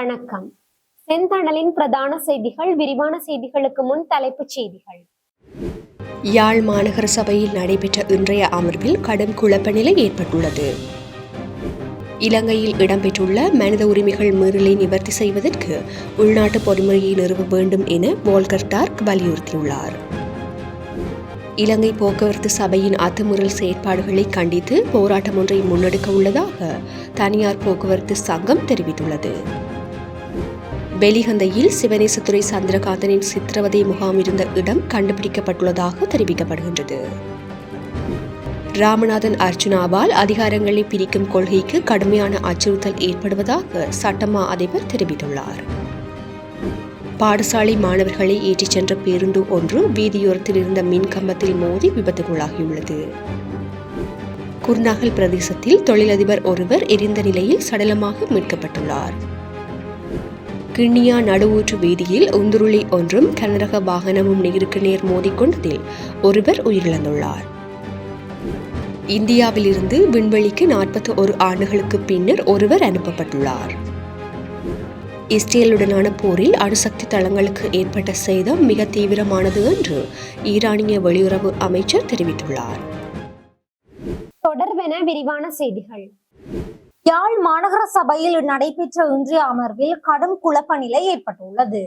வணக்கம். செந்தணலின் பிரதான செய்திகள் விரிவான செய்திகளுக்கு முன் தலைப்புச் செய்திகள். யாழ் மாநகர சபையில் நடைபெற்ற இன்றைய அமர்வில் கடும் குழப்ப நிலை ஏற்பட்டுள்ளது. இலங்கையில் இடம்பெற்றுள்ள மனித உரிமைகள் மீறலை நிவர்த்தி செய்வதற்கு உள்நாட்டு பொறிமுறையை நிறுவ வேண்டும் என வால்கர் டார்க் வலியுறுத்தியுள்ளார். இலங்கை போக்குவரத்து சபையின் அத்துமுறல் செயற்பாடுகளை கண்டித்து போராட்டம் ஒன்றை முன்னெடுக்க உள்ளதாக தனியார் போக்குவரத்து சங்கம் தெரிவித்துள்ளது. வெளிகந்தையில் சிவனேசத்துறை சந்திரகாந்தனின் சித்திரவதை முகாம் இருந்த இடம் கண்டுபிடிக்கப்பட்டுள்ளதாக தெரிவிக்கப்படுகின்றது. ராமநாதன் அர்ஜுனாவால் அதிகாரங்களை பிரிக்கும் கொள்கைக்கு கடுமையான அச்சுறுத்தல் ஏற்படுவதாக சட்டமா அதிபர் தெரிவித்துள்ளார். பாடசாலை மாணவர்களை ஏற்றிச் சென்ற பேருந்து ஒன்று வீதியோரத்தில் இருந்த மின் கம்பத்தில் மோதி விபத்துக்குள்ளாகியுள்ளது. குர்நாகல் பிரதேசத்தில் தொழிலதிபர் ஒருவர் எரிந்த நிலையில் சடலமாக மீட்கப்பட்டுள்ளார். கிண்ணியா நடுவூற்று வீதியில் உந்துருளி ஒன்றும் கனரக வாகனமும் நேருக்கு நேர் மோதிக்கொண்டதில் ஒருவர் உயிரிழந்துள்ளார். இந்தியாவிலிருந்து விண்வெளிக்கு நாற்பத்தி ஒரு ஆண்டுகளுக்கு பின்னர் ஒருவர் அனுப்பப்பட்டுள்ளார். இஸ்ரேலுடனான போரில் அணுசக்தி தளங்களுக்கு ஏற்பட்ட சேதம் மிக தீவிரமானது என்று ஈரானிய வெளியுறவு அமைச்சர் தெரிவித்துள்ளார். தொடர்பென விரிவான செய்திகள். யாழ் மாநகர சபையில் நடைபெற்ற இன்றைய அமர்வில் கடும் குழப்ப நிலை ஏற்பட்டுள்ளது.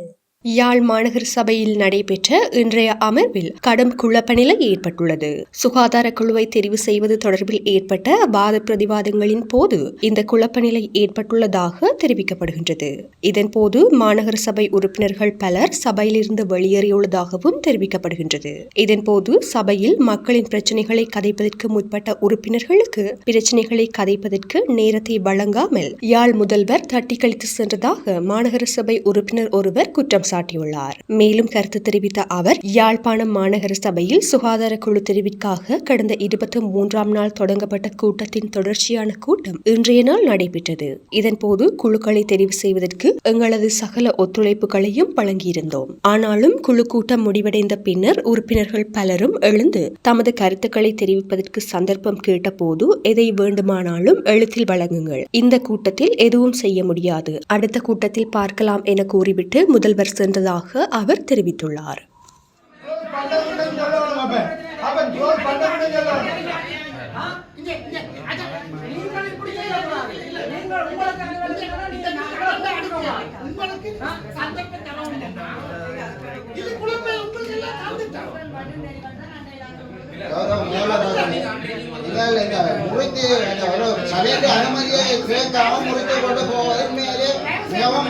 யாழ் மாநகர சபையில் நடைபெற்ற இன்றைய அமர்வில் கடும் குழப்ப நிலை ஏற்பட்டுள்ளது. சுகாதார குழுவை தெரிவு செய்வது தொடர்பில் ஏற்பட்ட வாத பிரதிவாதங்களின் போது இந்த குழப்ப நிலை ஏற்பட்டுள்ளதாக தெரிவிக்கப்படுகின்றது. இதன்போது மாநகர சபை உறுப்பினர்கள் பலர் சபையிலிருந்து வெளியேறியுள்ளதாகவும் தெரிவிக்கப்படுகின்றது. இதன்போது சபையில் மக்களின் பிரச்சனைகளை கதைப்பதற்கு முற்பட்ட உறுப்பினர்களுக்கு பிரச்சனைகளை கதைப்பதற்கு நேரத்தை வழங்காமல் யாழ் முதல்வர் தட்டி கழித்து சென்றதாக மாநகர சபை உறுப்பினர் ஒருவர் குற்றம் சாட்டியுள்ளார். மேலும் கருத்து தெரிவித்த அவர் யாழ்ப்பாணம் மாநகர சபையில் சுகாதார குழு தெரிவிற்காக கடந்த இருபத்தி மூன்றாம் நாள் தொடங்கப்பட்ட கூட்டத்தின் தொடர்ச்சியான கூட்டம் இன்றைய நாள் நடைபெற்றது. இதன்போது குழுக்களை தெரிவு செய்வதற்கு எங்களது சகல ஒத்துழைப்புகளையும் வழங்கியிருந்தோம். ஆனாலும் குழு கூட்டம் முடிவடைந்த பின்னர் உறுப்பினர்கள் பலரும் எழுந்து தமது கருத்துக்களை தெரிவிப்பதற்கு சந்தர்ப்பம் கேட்டபோது எதை வேண்டுமானாலும் எழுத்தில் வழங்குங்கள். இந்த கூட்டத்தில் எதுவும் செய்ய முடியாது. அடுத்த கூட்டத்தில் பார்க்கலாம் என கூறிவிட்டு முதல்வர் சென்றதாக அவர் தெரிவித்துள்ளார் பண்டவிடம் சொல்லணும் முறித்து சபைக்கு அனுமதியை கேட்காம முறித்து கொண்டு போவது மேலே மிகவும்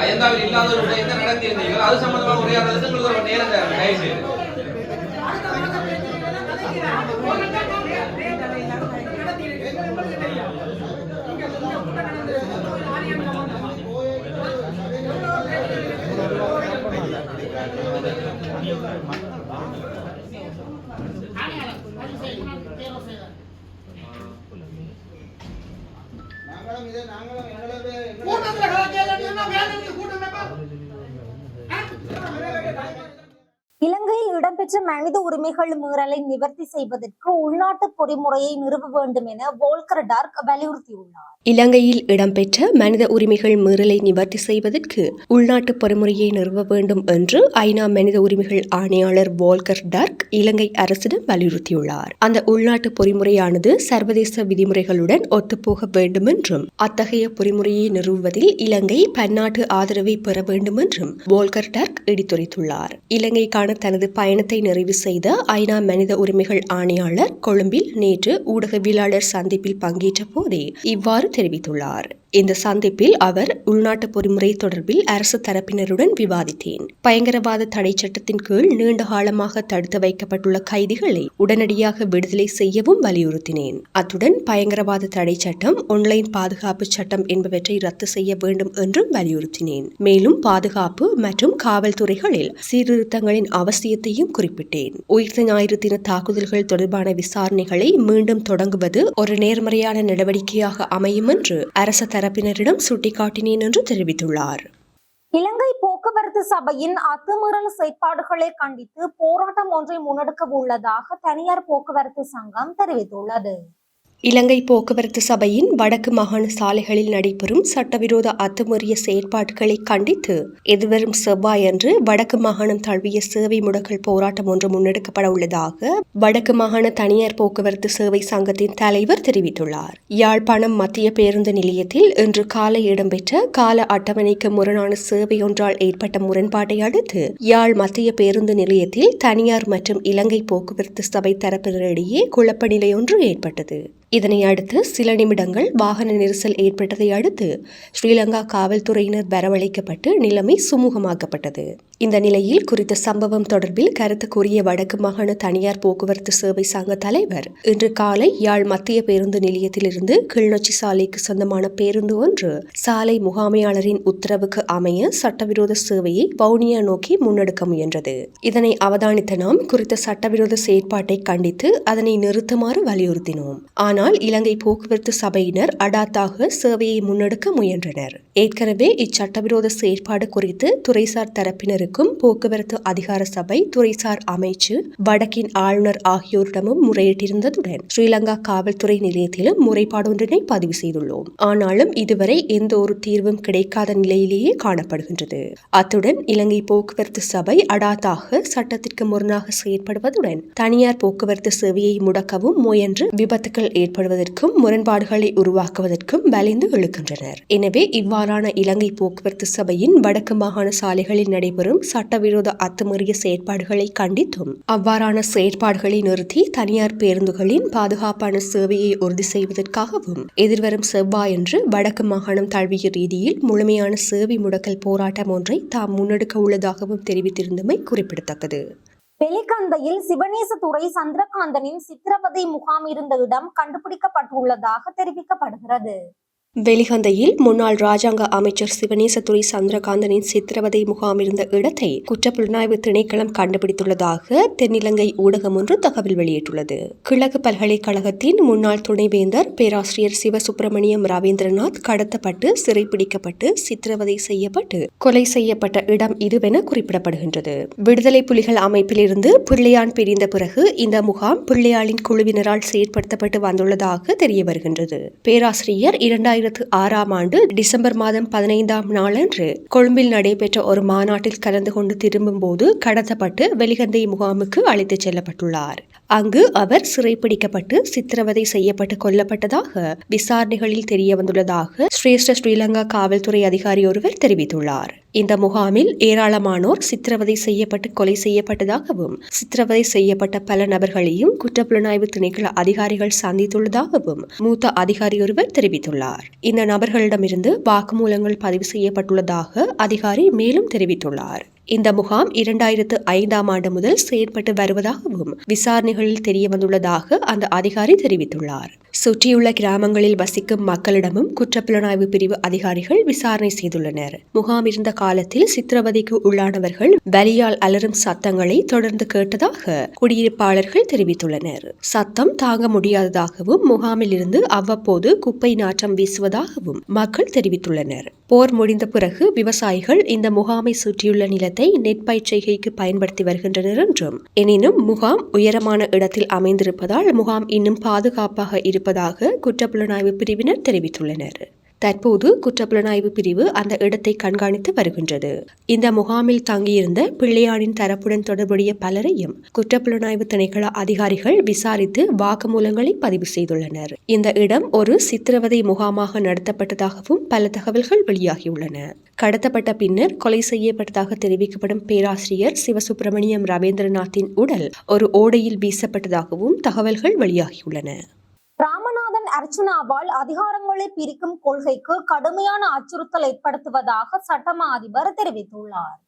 அயந்தாவில் இல்லாத ஒரு விடயத்தை நடத்தியிருந்தீர்கள். அது சம்பந்தமாக உரையாடுறதுக்கு உங்களுக்கு ஒரு நேரம் தேவை. தயவு செய்து. நாங்களும் இதை நாங்களும் எங்களது கூட்டத்துல கலக்கையில கூட்டம் வைப்பா. இலங்கையில் இடம்பெற்ற மனித உரிமைகள் மீறலை நிவர்த்தி செய்வதற்கு உள்நாட்டு பொறிமுறையை நிறுவ வேண்டும் என வோல்கர் டார்க் வலியுறுத்தியுள்ளார். இலங்கையில் இடம்பெற்ற மனித உரிமைகள் மீறலை நிவர்த்தி செய்வதற்கு உள்நாட்டு பொறிமுறையை நிறுவ வேண்டும் என்று ஐநா மனித உரிமைகள் ஆணையாளர் வோல்கர் டர்க் இலங்கை அரசிடம் வலியுறுத்தியுள்ளார். அந்த உள்நாட்டு பொறிமுறையானது சர்வதேச விதிமுறைகளுடன் ஒத்துப்போக வேண்டும் என்றும் அத்தகைய பொறிமுறையை நிறுவுவதில் இலங்கை பன்னாட்டு ஆதரவை பெற வேண்டும் என்றும் வோல்கர் டர்க் எடுத்துரைத்துள்ளார். இலங்கைக்கான தனது பயணத்தை நிறைவு செய்த ஐநா மனித உரிமைகள் ஆணையாளர் கொழும்பில் நேற்று ஊடகவியலாளர் சந்திப்பில் பங்கேற்ற போதே இவ்வாறு தெரிவித்துள்ளார். இந்த சந்திப்பில் அவர் உள்நாட்டு பொறிமுறை தொடர்பில் அரசு தரப்பினருடன் விவாதித்தேன். பயங்கரவாத தடை சட்டத்தின் கீழ் நீண்ட காலமாக தடுத்து வைக்கப்பட்டுள்ள கைதிகளை உடனடியாக விடுதலை செய்யவும் வலியுறுத்தினேன். அத்துடன் பயங்கரவாத தடை சட்டம் ஒன்லைன் பாதுகாப்பு சட்டம் என்பவற்றை ரத்து செய்ய வேண்டும் என்றும் வலியுறுத்தினேன். மேலும் பாதுகாப்பு மற்றும் காவல்துறைகளில் சீர்திருத்தங்களின் அவசியத்தையும் குறிப்பிட்டேன். உயிர்த்த ஞாயிறு தின தாக்குதல்கள் தொடர்பான விசாரணைகளை மீண்டும் தொடங்குவது ஒரு நேர்மறையான நடவடிக்கையாக அமையும் என்று அரச தரப்பினரிடம் சுட்டிக்காட்டினேன் என்று தெரிவித்துள்ளார். இலங்கை போக்குவரத்து சபையின் அத்துமீறல் செயற்பாடுகளை கண்டித்து போராட்டம் ஒன்றை முன்னெடுக்க உள்ளதாக தனியார் போக்குவரத்து சங்கம் தெரிவித்துள்ளது. இலங்கை போக்குவரத்து சபையின் வடக்கு மாகாண சாலைகளில் நடைபெறும் சட்டவிரோத அத்துமீறிய செயற்பாடுகளை கண்டித்து எதிர்வரும் செவ்வாயன்று வடக்கு மாகாணம் தழுவிய சேவை முடக்கல் போராட்டம் ஒன்று முன்னெடுக்கப்பட உள்ளதாக வடக்கு மாகாண தனியார் போக்குவரத்து சேவை சங்கத்தின் தலைவர் தெரிவித்துள்ளார். யாழ்ப்பாணம் மத்திய பேருந்து நிலையத்தில் இன்று காலை இடம்பெற்ற கால அட்டவணைக்கு முரணான சேவை ஒன்றால் ஏற்பட்ட முரண்பாட்டை அடுத்து யாழ் மத்திய பேருந்து நிலையத்தில் தனியார் மற்றும் இலங்கை போக்குவரத்து சபை தரப்பினரிடையே குழப்ப நிலை ஒன்று ஏற்பட்டது. இதனை அடுத்து சில நிமிடங்கள் வாகன நெரிசல் ஏற்பட்டதை அடுத்து ஸ்ரீலங்கா காவல்துறையினர் வரவழைக்கப்பட்டு நிலைமை சுமூகமாக்கப்பட்டது. இந்த நிலையில் குறித்த சம்பவம் தொடர்பில் கருத்து கூறிய வடக்கு மாகாண தனியார் போக்குவரத்து சேவை சங்க தலைவர் இன்று காலை யாழ் மத்திய பேருந்து நிலையத்திலிருந்து கிளிநொச்சி சாலைக்கு சொந்தமான பேருந்து ஒன்று சாலை முகாமையாளரின் உத்தரவுக்கு அமைய சட்டவிரோத சேவையை வவுனியா நோக்கி முன்னெடுக்க முயன்றது. இதனை அவதானித்த நாம் குறித்த சட்டவிரோத செயற்பாட்டை கண்டித்து அதனை நிறுத்துமாறு வலியுறுத்தினோம். ஆனால் இலங்கை போக்குவரத்து சபையினர் அடாத்தாக சேவையை முன்னெடுக்க முயன்றனர். ஏற்கனவே இச்சட்டவிரோத செயற்பாடு குறித்து துறைசார் தரப்பினருக்கும் போக்குவரத்து அதிகார சபை துறைசார் அமைச்சு வடக்கின் ஆளுநர் ஆகியோரிடமும் முறையிட்டிருந்ததுடன் ஸ்ரீலங்கா காவல்துறை நிலையத்திலும் முறைப்பாடொன்றினை பதிவு செய்துள்ளோம். ஆனாலும் இதுவரை எந்த ஒரு தீர்வும் கிடைக்காத நிலையிலேயே காணப்படுகின்றது. அத்துடன் இலங்கை போக்குவரத்து சபை அடாத்தாக சட்டத்திற்கு முரணாக செயற்படுவதுடன் தனியார் போக்குவரத்து சேவையை முடக்கவும் முயன்று விபத்துக்கள் ஏற்படுவதற்கும் முரண்பாடுகளை உருவாக்குவதற்கும் வலிந்து இழுக்கின்றனர் எனவே இவ்வாறான இலங்கை போக்குவரத்து சபையின் வடக்கு மாகாண சாலைகளில் நடைபெறும் சட்டவிரோத அத்துமீறிய செயற்பாடுகளை கண்டித்தும் அவ்வாறான செயற்பாடுகளை நிறுத்தி தனியார் பேருந்துகளின் பாதுகாப்பான சேவையை உறுதி செய்வதற்காகவும் எதிர்வரும் செவ்வாயன்று வடக்கு மாகாணம் தழுவிய ரீதியில் முழுமையான சேவை முடக்கல் போராட்டம் ஒன்றை தாம் முன்னெடுக்க உள்ளதாகவும் தெரிவித்திருந்தமை குறிப்பிடத்தக்கது. பெலிகந்தையில் சிவனேசதுறை சந்திரகாந்தனின் சித்திரவதை முகாம் இருந்த இடம் கண்டுபிடிக்கப்பட்டுள்ளதாக தெரிவிக்கப்படுகிறது. வெளிகந்தையில் முன்னாள் ராஜாங்க அமைச்சர் சிவனேசத்துறை சந்திரகாந்தனின் சித்திரவதை முகாம் இருந்த இடத்தை குற்றப்புலனாய்வு திணைக்களம் கண்டுபிடித்துள்ளதாக தென்னிலங்கை ஊடகம் ஒன்று தகவல் வெளியிட்டுள்ளது. கிழக்கு பல்கலைக்கழகத்தின் முன்னாள் துணைவேந்தர் பேராசிரியர் சிவசுப்பிரமணியம் ரவீந்திரநாத் கடத்தப்பட்டு சிறைப்பிடிக்கப்பட்டு சித்திரவதை செய்யப்பட்டு கொலை செய்யப்பட்ட இடம் இதுவென குறிப்பிடப்படுகின்றது. விடுதலை புலிகள் அமைப்பிலிருந்து பிள்ளையான் பிரிந்த பிறகு இந்த முகாம் பிள்ளையாளின் குழுவினரால் செயற்படுத்தப்பட்டு வந்துள்ளதாக தெரிய வருகின்றது பேராசிரியர் இரண்டாயிரம் இரண்டாயிரத்து ஆறாம் ஆண்டு டிசம்பர் மாதம் பதினைந்தாம் நாளன்று கொழும்பில் நடைபெற்ற ஒரு மாநாட்டில் கலந்து கொண்டு திரும்பும்போது கடத்தப்பட்டு வெளிகந்தை முகாமுக்கு அழைத்துச் செல்லப்பட்டுள்ளார். அங்கு அவர் சிறைப்பிடிக்கப்பட்டு சித்திரவதை செய்யப்பட்டு கொல்லப்பட்டதாக விசாரணைகளில் தெரிய வந்துள்ளதாக சிரேஷ்ட ஸ்ரீலங்கா காவல்துறை அதிகாரி ஒருவர் தெரிவித்துள்ளார். இந்த முகாமில் ஏராளமானோர் சித்திரவதை செய்யப்பட்டு கொலை செய்யப்பட்டதாகவும் சித்திரவதை செய்யப்பட்ட பல நபர்களையும் குற்றப்புலனாய்வு திணைக்கள அதிகாரிகள் சந்தித்துள்ளதாகவும் மூத்த அதிகாரி ஒருவர் தெரிவித்துள்ளார். இந்த நபர்களிடமிருந்து வாக்குமூலங்கள் பதிவு செய்யப்பட்டுள்ளதாக அதிகாரி மேலும் தெரிவித்துள்ளார். இந்த முகாம் இரண்டாயிரத்து ஐந்தாம் ஆண்டு முதல் செயற்பட்டு வருவதாகவும் விசாரணைகளில் தெரிய வந்துள்ளதாக அந்த அதிகாரி தெரிவித்துள்ளார். சுற்றியுள்ள கிராமங்களில் வசிக்கும் மக்களிடமும் குற்றப்புலனாய்வு பிரிவு அதிகாரிகள் விசாரணை செய்துள்ளனர். முகாம் இருந்த காலத்தில் சித்திரவதைக்கு உள்ளானவர்கள் வலியால் அலறும் சத்தங்களை தொடர்ந்து கேட்டதாக குடியிருப்பாளர்கள் தெரிவித்துள்ளனர். சத்தம் தாங்க முடியாததாகவும் முகாமில் இருந்து அவ்வப்போது குப்பை நாற்றம் வீசுவதாகவும் மக்கள் தெரிவித்துள்ளனர். போர் முடிந்த பிறகு விவசாயிகள் இந்த முகாமை சுற்றியுள்ள நிலத்தை நெற்பயிர் செய்கைக்கு பயன்படுத்தி வருகின்றனர் என்றும் எனினும் முகாம் உயரமான இடத்தில் அமைந்திருப்பதால் முகாம் இன்னும் பாதுகாப்பாக இருப்பதாக குற்றப்புலனாய்வு பிரிவினர் தெரிவித்துள்ளனர். தற்போது குற்றப்புலனாய்வு பிரிவு அந்த இடத்தை கண்காணித்து வருகின்றது. இந்த முகாமில் தங்கியிருந்த பிள்ளையானின் தரப்புடன் தொடர்புடைய பலரையும் குற்றப்புலனாய்வு திணைக்கள அதிகாரிகள் விசாரித்து வாக்குமூலங்களை பதிவு செய்துள்ளனர். இந்த இடம் ஒரு சித்திரவதை முகாமாக நடத்தப்பட்டதாகவும் பல தகவல்கள் வெளியாகியுள்ளன. கடத்தப்பட்ட பின்னர் கொலை செய்யப்பட்டதாக தெரிவிக்கப்படும் பேராசிரியர் சிவசுப்பிரமணியம் ரவீந்திரநாத்தின் உடல் ஒரு ஓடையில் வீசப்பட்டதாகவும் தகவல்கள் வெளியாகியுள்ளன. ராமநாதன் அர்ச்சுனாவால் அதிகாரங்களை பிரிக்கும் கொள்கைக்கு கடுமையான அச்சுறுத்தல் ஏற்படுத்துவதாக சட்டமா அதிபர் தெரிவித்துள்ளார்.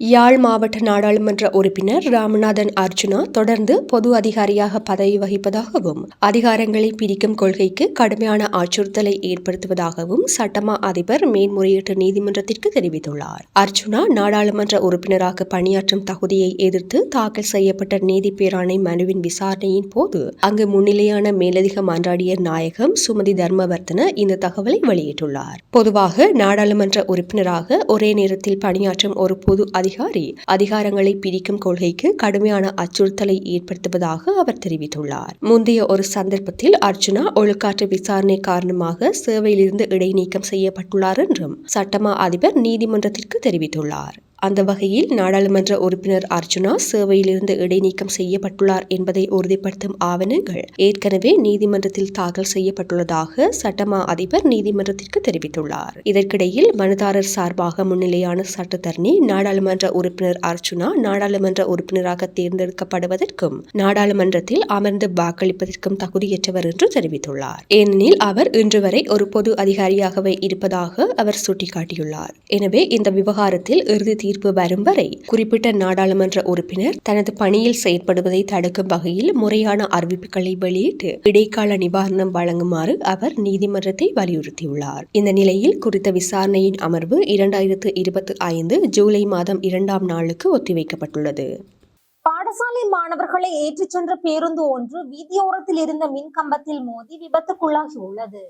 யாழ் மாவட்ட நாடாளுமன்ற உறுப்பினர் ராமநாதன் அர்ஜுனா தொடர்ந்து பொது அதிகாரியாக பதவி வகிப்பதாகவும் அதிகாரங்களை பிரிக்கும் கொள்கைக்கு கடுமையான அச்சுறுத்தலை ஏற்படுத்துவதாகவும் சட்டமா அதிபர் மேன்முறையீட்டு நீதிமன்றத்திற்கு தெரிவித்துள்ளார். அர்ஜுனா நாடாளுமன்ற உறுப்பினராக பணியாற்றும் தகுதியை எதிர்த்து தாக்கல் செய்யப்பட்ட நீதி பேராணை மனுவின் விசாரணையின் போது அங்கு முன்னிலையான மேலதிக மன்றாடியர் நாயகம் சுமதி தர்மவர்த்தன இந்த தகவலை வெளியிட்டுள்ளார். பொதுவாக நாடாளுமன்ற உறுப்பினராக ஒரே நேரத்தில் பணியாற்றும் ஒரு பொது அதிகாரி. அதிகாரங்களை பிரிக்கும் கொள்கைக்கு கடுமையான அச்சுறுத்தலை ஏற்படுத்துவதாக அவர் தெரிவித்துள்ளார். முந்தைய ஒரு சந்தர்ப்பத்தில் அர்ஜுனா ஒழுக்காற்று விசாரணை காரணமாக சேவையிலிருந்து இடைநீக்கம் செய்யப்பட்டுள்ளார் என்றும் சட்டமா அதிபர் நீதிமன்றத்திற்கு தெரிவித்துள்ளார். அந்த வகையில் நாடாளுமன்ற உறுப்பினர் அர்ஜுனா சேவையிலிருந்து இடைநீக்கம் செய்யப்பட்டுள்ளார் என்பதை உறுதிப்படுத்தும் ஆவணங்கள் ஏற்கனவே நீதிமன்றத்தில் தாக்கல் செய்யப்பட்டுள்ளதாக சட்டமா அதிபர் நீதிமன்றத்திற்கு தெரிவித்துள்ளார். இதற்கிடையில் மனுதாரர் சார்பாக முன்னிலையான சட்டத்தரணி நாடாளுமன்ற உறுப்பினர் அர்ஜுனா நாடாளுமன்ற உறுப்பினராக தேர்ந்தெடுக்கப்படுவதற்கும் நாடாளுமன்றத்தில் அமர்ந்து வாக்களிப்பதற்கும் தகுதியற்றவர் என்று தெரிவித்துள்ளார். ஏனெனில் அவர் இன்று வரை ஒரு பொது அதிகாரியாகவே இருப்பதாக அவர் சுட்டிக்காட்டியுள்ளார். எனவே இந்த விவகாரத்தில் இறுதி தீர்ப்பு வரும் வரை குறிப்பிட்ட நாடாளுமன்ற உறுப்பினர் தனது பணியில் செயற்படுவதை தடுக்கும் வகையில் முறையான அறிவிப்புகளை வெளியிட்டு இடைக்கால நிவாரணம் வழங்குமாறு அவர் நீதிமன்றத்தை வலியுறுத்தியுள்ளார். இந்த நிலையில் குறித்த விசாரணையின் அமர்வு இரண்டாயிரத்து இருபத்தி ஐந்து ஜூலை மாதம் இரண்டாம் நாளுக்கு ஒத்திவைக்கப்பட்டுள்ளது. பாடசாலை மாணவர்களை ஏற்றிச் சென்ற பேருந்து ஒன்று வீதியோரத்தில் இருந்த மின் கம்பத்தில் மோதி விபத்துக்குள்ளாகியுள்ளது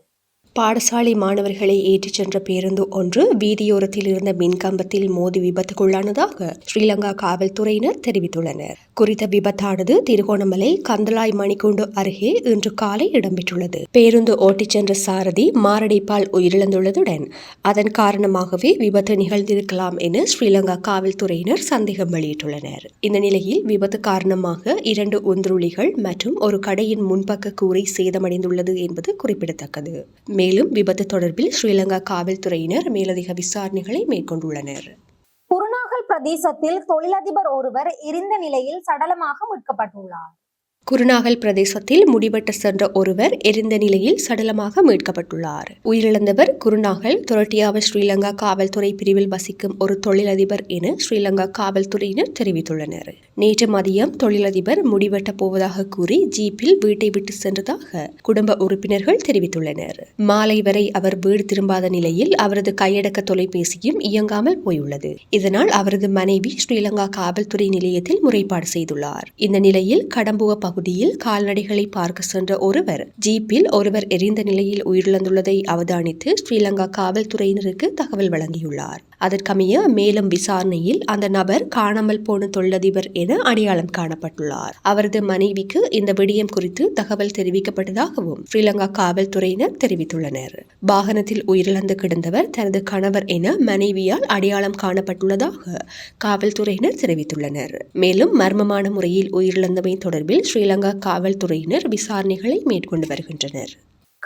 பாடசாலை மாணவர்களை ஏற்றிச் சென்ற பேருந்து ஒன்று வீதியோரத்தில் இருந்த மின்கம்பத்தில் மோதி விபத்துக்குள்ளானதாக ஸ்ரீலங்கா காவல்துறையினர் தெரிவித்துள்ளனர். குறித்த விபத்தானது திருகோணமலை கந்தலாய் மணிக்கூண்டு அருகே இன்று காலை இடம்பெற்றுள்ளது. பேருந்து ஓட்டிச் சென்ற சாரதி மாரடைப்பால் உயிரிழந்துள்ளதுடன் அதன் காரணமாகவே விபத்து நிகழ்ந்திருக்கலாம் என ஸ்ரீலங்கா காவல்துறையினர் சந்தேகம் வெளியிட்டுள்ளனர். இந்த நிலையில் விபத்து காரணமாக இரண்டு உந்துருளிகள் மற்றும் ஒரு கடையின் முன்பக்க கூரை சேதமடைந்துள்ளது என்பது குறிப்பிடத்தக்கது. மேலும் விபத்து தொடர்பில் ஸ்ரீலங்கா காவல்துறையினர் மேலதிக விசாரணைகளை மேற்கொண்டுள்ளனர். குருநாகல் பிரதேசத்தில் தொழிலதிபர் ஒருவர் எரிந்த நிலையில் சடலமாக மீட்கப்பட்டுள்ளார். குருநாகல் பிரதேசத்தில் முடிவெட்ட சென்ற ஒருவர் எரிந்த நிலையில் சடலமாக மீட்கப்பட்டுள்ளார். உயிரிழந்தவர் குருநாகல். துரட்டியாவ ஸ்ரீலங்கா காவல்துறை பிரிவில் வசிக்கும் ஒரு தொழிலதிபர் என ஸ்ரீலங்கா காவல்துறையினர் தெரிவித்துள்ளனர். நேற்று மதியம் தொழிலதிபர் முடிவெட்டப் போவதாக கூறி ஜீப்பில் வீட்டை விட்டு சென்றதாக குடும்ப உறுப்பினர்கள் தெரிவித்துள்ளனர். மாலை வரை அவர் வீடு திரும்பாத நிலையில் அவரது கையடக்க தொலைபேசியும் இயங்காமல் போயுள்ளது. இதனால் அவரது மனைவி ஸ்ரீலங்கா காவல்துறை நிலையத்தில் முறைப்பாடு செய்துள்ளார். இந்த நிலையில் கடம்புவ பகுதியில் கால்நடைகளை பார்க்க சென்ற ஒருவர் ஜீப்பில் ஒருவர் எரிந்த நிலையில் உயிரிழந்துள்ளதை அவதானித்து ஸ்ரீலங்கா காவல்துறையினருக்கு தகவல் வழங்கியுள்ளார். அதற்கமைய மேலும் விசாரணையில் அந்த நபர் காணாமல் போன தொழிலதிபர் என அடையாளம் காணப்பட்டுள்ளார். அவரது மனைவிக்கு இந்த விடயம் குறித்து தகவல் தெரிவிக்கப்பட்டதாகவும் ஸ்ரீலங்கா காவல்துறையினர் தெரிவித்துள்ளனர். வாகனத்தில் உயிரிழந்து கிடந்தவர் தனது கணவர் என மனைவியால் அடையாளம் காணப்பட்டுள்ளதாக காவல்துறையினர் தெரிவித்துள்ளனர். மேலும் மர்மமான முறையில் உயிரிழந்தமை தொடர்பில் ஸ்ரீலங்கா காவல்துறையினர் விசாரணைகளை மேற்கொண்டு வருகின்றனர்.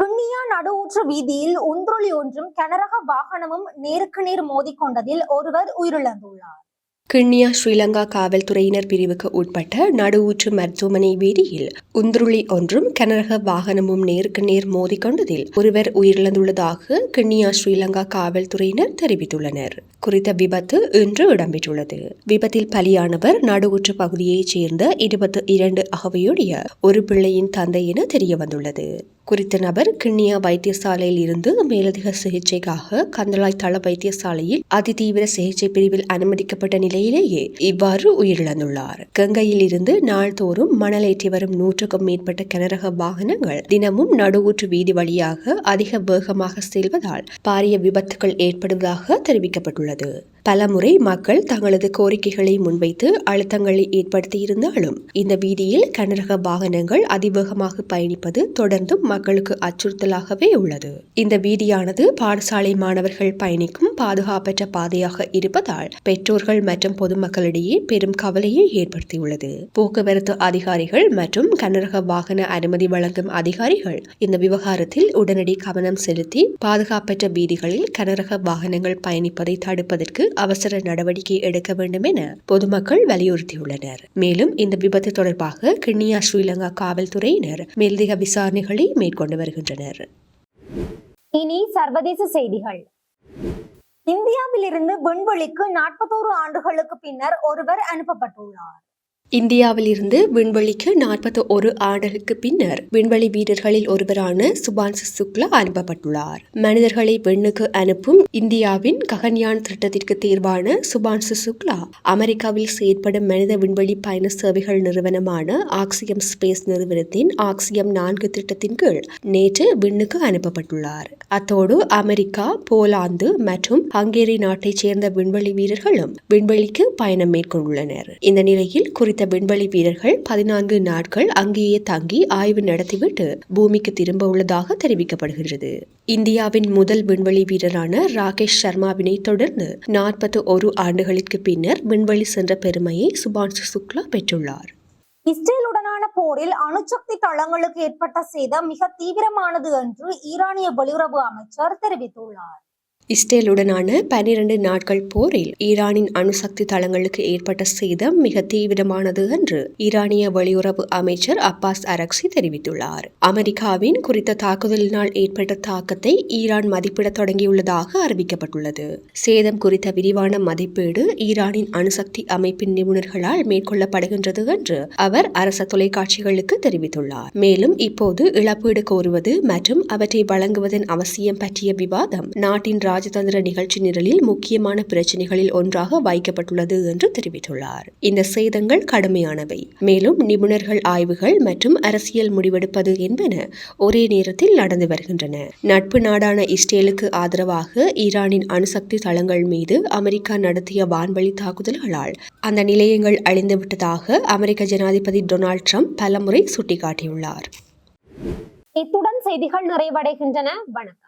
கிண்ணியா நடுவுற்ற வீதியில் உந்துருளி ஒன்றும் கனரக வாகனமும் நேருக்கு நேர் மோதிக்கொண்டதில் ஒருவர் உயிரிழந்துள்ளார். கிண்ணியா ஸ்ரீலங்கா காவல்துறையினர் பிரிவுக்கு உட்பட்ட நடுவூற்று மருத்துவமனை வீதியில் உந்துருளி ஒன்றும் கனரக வாகனமும் நேருக்கு நேர் மோதிக்கொண்டதில் ஒருவர் உயிரிழந்துள்ளதாக கிண்ணியா ஸ்ரீலங்கா காவல்துறையினர் தெரிவித்துள்ளனர். குறித்த விபத்து இன்று இடம்பெற்றுள்ளது. விபத்தில் பலியானவர் நடுவுற்று பகுதியைச் சேர்ந்த இருபத்தி இரண்டு அகவையுடைய ஒரு பிள்ளையின் தந்தை என தெரிய வந்துள்ளது குறித்த நபர் கிண்ணியா வைத்தியசாலையில் இருந்து மேலதிக சிகிச்சைக்காக கந்தளாய் தள வைத்தியசாலையில் அதிதீவிர சிகிச்சை பிரிவில் அனுமதிக்கப்பட்ட நிலையிலேயே இவ்வாறு உயிரிழந்துள்ளார். கங்கையில் இருந்து நாள்தோறும் மணலேற்றி வரும் நூற்றுக்கும் மேற்பட்ட கனரக வாகனங்கள் தினமும் நடுவூற்று வீதி வழியாக அதிக வேகமாக செல்வதால் பாரிய விபத்துகள் ஏற்படுவதாக தெரிவிக்கப்பட்டுள்ளது. பலமுறை மக்கள் தங்களது கோரிக்கைகளை முன்வைத்து அழுத்தங்களை ஏற்படுத்தியிருந்தாலும் இந்த வீதியில் கனரக வாகனங்கள் அதிவேகமாக பயணிப்பது தொடர்ந்தும் மக்களுக்கு அச்சுறுத்தலாகவே உள்ளது. இந்த வீதியானது பாடசாலை மாணவர்கள் பயணிக்கும் பாதுகாப்பற்ற பாதையாக இருப்பதால் பெற்றோர்கள் மற்றும் பொதுமக்களிடையே பெரும் கவலையை ஏற்படுத்தியுள்ளது. போக்குவரத்து அதிகாரிகள் மற்றும் கனரக வாகன அனுமதி வழங்கும் அதிகாரிகள் இந்த விவகாரத்தில் உடனடி கவனம் செலுத்தி பாதுகாப்பற்ற வீதிகளில் கனரக வாகனங்கள் பயணிப்பதை தடுப்பதற்கு அவசர நடவடிக்கை எடுக்க வேண்டும் என பொதுமக்கள் வலியுறுத்தியுள்ளனர். மேலும் இந்த விபத்து தொடர்பாக கிண்ணியா ஸ்ரீலங்கா காவல்துறையினர் மேலதிக விசாரணைகளை மேற்கொண்டு வருகின்றனர். இனி சர்வதேச செய்திகள். இந்தியாவிலிருந்து விண்வெளிக்கு நாற்பத்தோரு ஆண்டுகளுக்கு பின்னர் ஒருவர் அனுப்பப்பட்டுள்ளார். இந்தியாவில் இருந்து விண்வெளிக்கு நாற்பத்தி ஒரு ஆண்டுகளுக்கு பின்னர் விண்வெளி வீரர்களில் ஒருவரான சுபான்சு சுக்லா அனுப்பப்பட்டுள்ளார். மனிதர்களை விண்ணுக்கு அனுப்பும் இந்தியாவின் ககன்யான் திட்டத்திற்கு தேர்வான சுபான்சு சுக்லா அமெரிக்காவில் செயற்படும் மனித விண்வெளி பயண சேவைகள் நிறுவனமான ஆக்சியம் ஸ்பேஸ் நிறுவனத்தின் ஆக்சியம் நான்கு திட்டத்தின் கீழ் நேற்று விண்ணுக்கு அனுப்பப்பட்டுள்ளார். அத்தோடு அமெரிக்கா போலாந்து மற்றும் ஹங்கேரி நாட்டைச் சேர்ந்த விண்வெளி வீரர்களும் விண்வெளிக்கு பயணம் மேற்கொண்டுள்ளனர். இந்த நிலையில் குறித்த விண்வெளி வீரர்கள் பதினான்கு நாட்கள் அங்கேயே தங்கி ஆய்வு நடத்திவிட்டு பூமிக்கு திரும்ப உள்ளதாக தெரிவிக்கப்படுகிறது இந்தியாவின் முதல் விண்வெளி வீரரான ராகேஷ் சர்மாவினை தொடர்ந்து நாற்பத்தி ஒரு ஆண்டுகளுக்கு பின்னர் விண்வெளி சென்ற பெருமையை சுபான்சு சுக்லா பெற்றுள்ளார். இஸ்ரேலுடனான போரில் அணுசக்தி தளங்களுக்கு ஏற்பட்ட சேதம் மிக தீவிரமானது என்று ஈரானிய வெளியுறவு அமைச்சர் தெரிவித்துள்ளார். இஸ்ரேலுடனான பனிரண்டு நாட்கள் போரில் ஈரானின் அணுசக்தி தளங்களுக்கு ஏற்பட்ட சேதம் மிக தீவிரமானது என்று ஈரானிய வெளியுறவு அமைச்சர் அப்பாஸ் அரக்சி தெரிவித்துள்ளார். அமெரிக்காவின் குறித்த தாக்குதலினால் ஏற்பட்ட தாக்கத்தை ஈரான் மதிப்பிட தொடங்கியுள்ளதாக அறிவிக்கப்பட்டுள்ளது. சேதம் குறித்த விரிவான மதிப்பீடு ஈரானின் அணுசக்தி அமைப்பின் நிபுணர்களால் மேற்கொள்ளப்படுகின்றது என்று அவர் அரச தொலைக்காட்சிகளுக்கு தெரிவித்துள்ளார். மேலும் இப்போது இழப்பீடு கோருவது மற்றும் அவற்றை வழங்குவதன் அவசியம் பற்றிய விவாதம் நாட்டின் ராஜதந்திர நிகழ்ச்சி நிரலில் முக்கியமான பிரச்சனைகளில் ஒன்றாக வைக்கப்பட்டுள்ளது என்று தெரிவித்துள்ளார். இந்த சேதங்கள் கடுமையானவை. மேலும் நிபுணர்கள் ஆய்வுகள் மற்றும் அரசியல் முடிவெடுப்பது என்பன ஒரே நேரத்தில் நடந்து வருகின்றன. நட்பு நாடான இஸ்ரேலுக்கு ஆதரவாக ஈரானின் அணுசக்தி தளங்கள் மீது அமெரிக்கா நடத்திய வான்வழி தாக்குதல்களால் அந்த நிலையங்கள் அழிந்துவிட்டதாக அமெரிக்க ஜனாதிபதி டொனால்ட் ட்ரம்ப் பலமுறை சுட்டிக்காட்டியுள்ளார். இத்துடன் செய்திகள் நிறைவடைகின்றன. வணக்கம்.